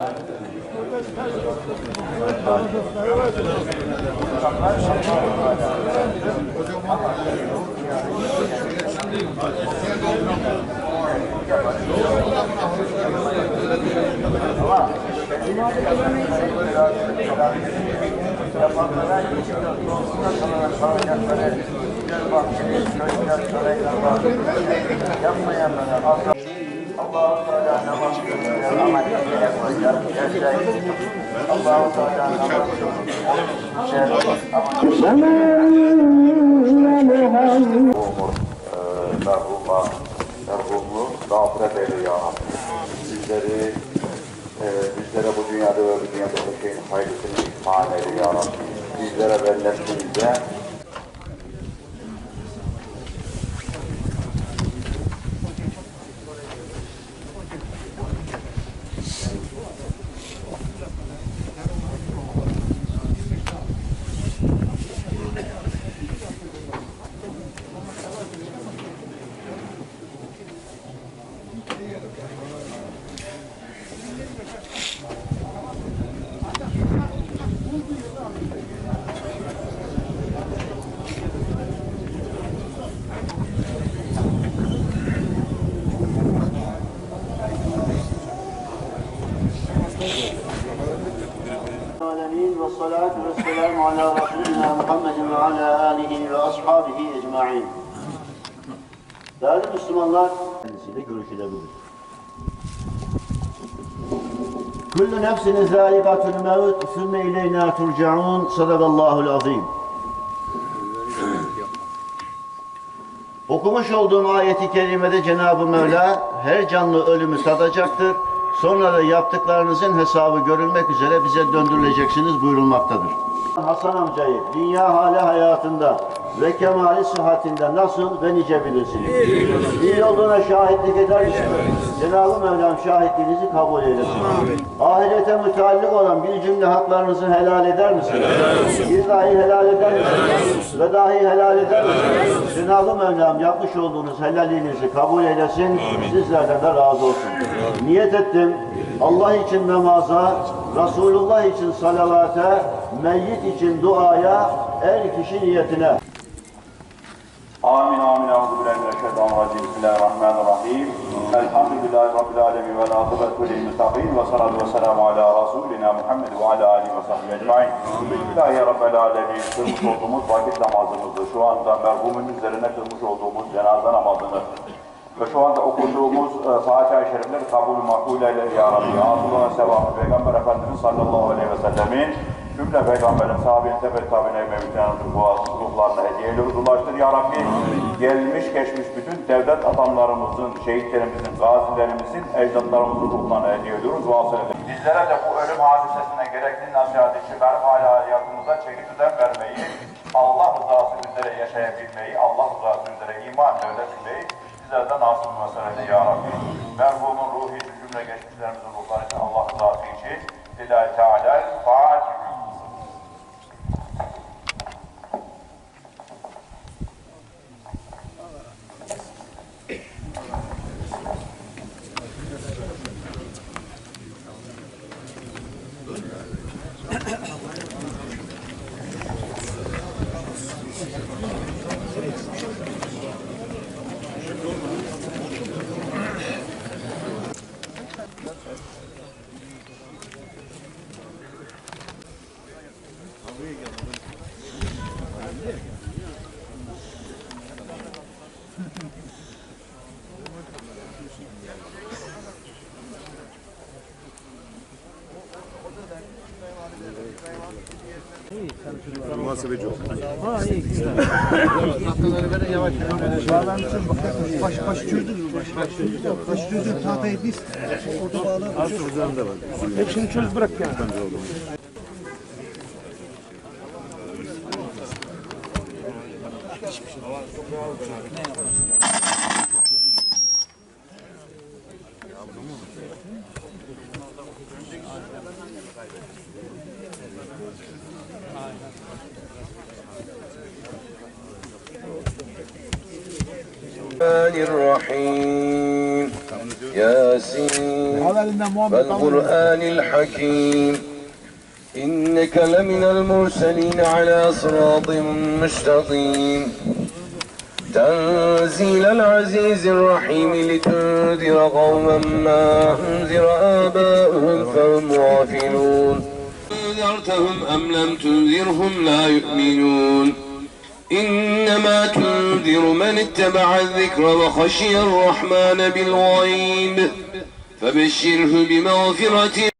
Allah-u Teala namaz kılmaya ama nereye koyacak? Gerçeği. Allah-u Teala namaz Umur, merhuma, merhumlu, mağfiret eyle ya Rabbi. Bizleri, e, bizlere bu dünyada ve bu dünyada her şeyin hayırlısını ihsan eyle ya Rabbi. Bizlere ve العالمين والصلاة والسلام على رسولنا محمد وعلى آله ve ashabihi ecma'in. Değerli Müslümanlar, kendisiyle görüşülebilir. Kullu nefsin zâikatul mevt, sümme ileyna turcaun, sadakallahul azim. Okumuş olduğum ayeti kerimede Cenab-ı Mevla her canlı ölümü tadacaktır. Sonra da yaptıklarınızın hesabı görülmek üzere bize döndürüleceksiniz buyurulmaktadır. Hasan amcayı dünya hali hayatında ve kemali sıhhatinde nasıl ve nice bilirsiniz? İyi olduğuna şahitlik eder misiniz? Cenab-ı Mevlam şahitliğinizi kabul eylesin. Ahirete müteallik olan bir cümle haklarınızı helal eder misiniz? Bir dahi helal eder misiniz? Ve dahi helal eder misiniz? Cenab-ı Mevlam yapmış olduğunuz helalliğinizi kabul eylesin. Sizlerden de razı olsun. Niyet ettim. Allah için namaza, Resulullah için salavata, meyyit için duaya, er kişi niyetine. Amin amin. Euzu billahi mineşşeytanirracim. Bismillahirrahmanirrahim. Elhamdülillahi rabbil alamin ve akıbetu lil muttaqin ve salatu ve selamu ala rasulina Muhammed ve ala alihi ve sahbihi ecmaîn. İlahi rabbel alamin. Kılmış olduğumuz vakit namazımızı şu anda merhumun üzerine kılmış olduğumuz cenaze namazını ve şu anda okuduğumuz e, Fatiha-i Şerifleri kabul makbul eyle ya Rabbi. Ağzına sevabı Peygamber Efendimiz sallallahu aleyhi ve sellemin cümle peygamberin sahabenin tebet tabine mevcutlarının bu ruhlarına hediye ediyoruz. Ulaştır ya Rabbi. Gelmiş geçmiş bütün devlet adamlarımızın, şehitlerimizin, gazilerimizin, ecdatlarımızın ruhlarına hediye ediyoruz. Vasıl edelim. Bizlere de bu ölüm hadisesine gerekli nasihati çıkarıp hala hayatımıza çeki düzen vermeyi, Allah rızası üzere yaşayabilmeyi, Allah rızası üzere iman öğretmeyi bizlerden nasip meselede ya Rabbi. Merhumun ruhu için cümle geçmişlerimizin ruhları için Allah rızası için Lillahi Teala Muhasebeci olsun. Baş, baş çözdünüz mü? Baş, baş çözdünüz. Baş çözdünüz. Tahtayı biz. Orada bağlı. Az üzerinde var. Hepsini çöz bırak yani. الرحمن الرحيم. ياسين والقرآن الحكيم. إنك لمن المرسلين على صراط مستقيم. تنزيل العزيز الرحيم لتنذر قوما ما أنذر آباؤهم فهم غافلون. أنذرتهم أم لم تنذرهم لا يؤمنون. إنما تنذر من اتبع الذكر وخشي الرحمن بالغيب. فبشره بمغفرة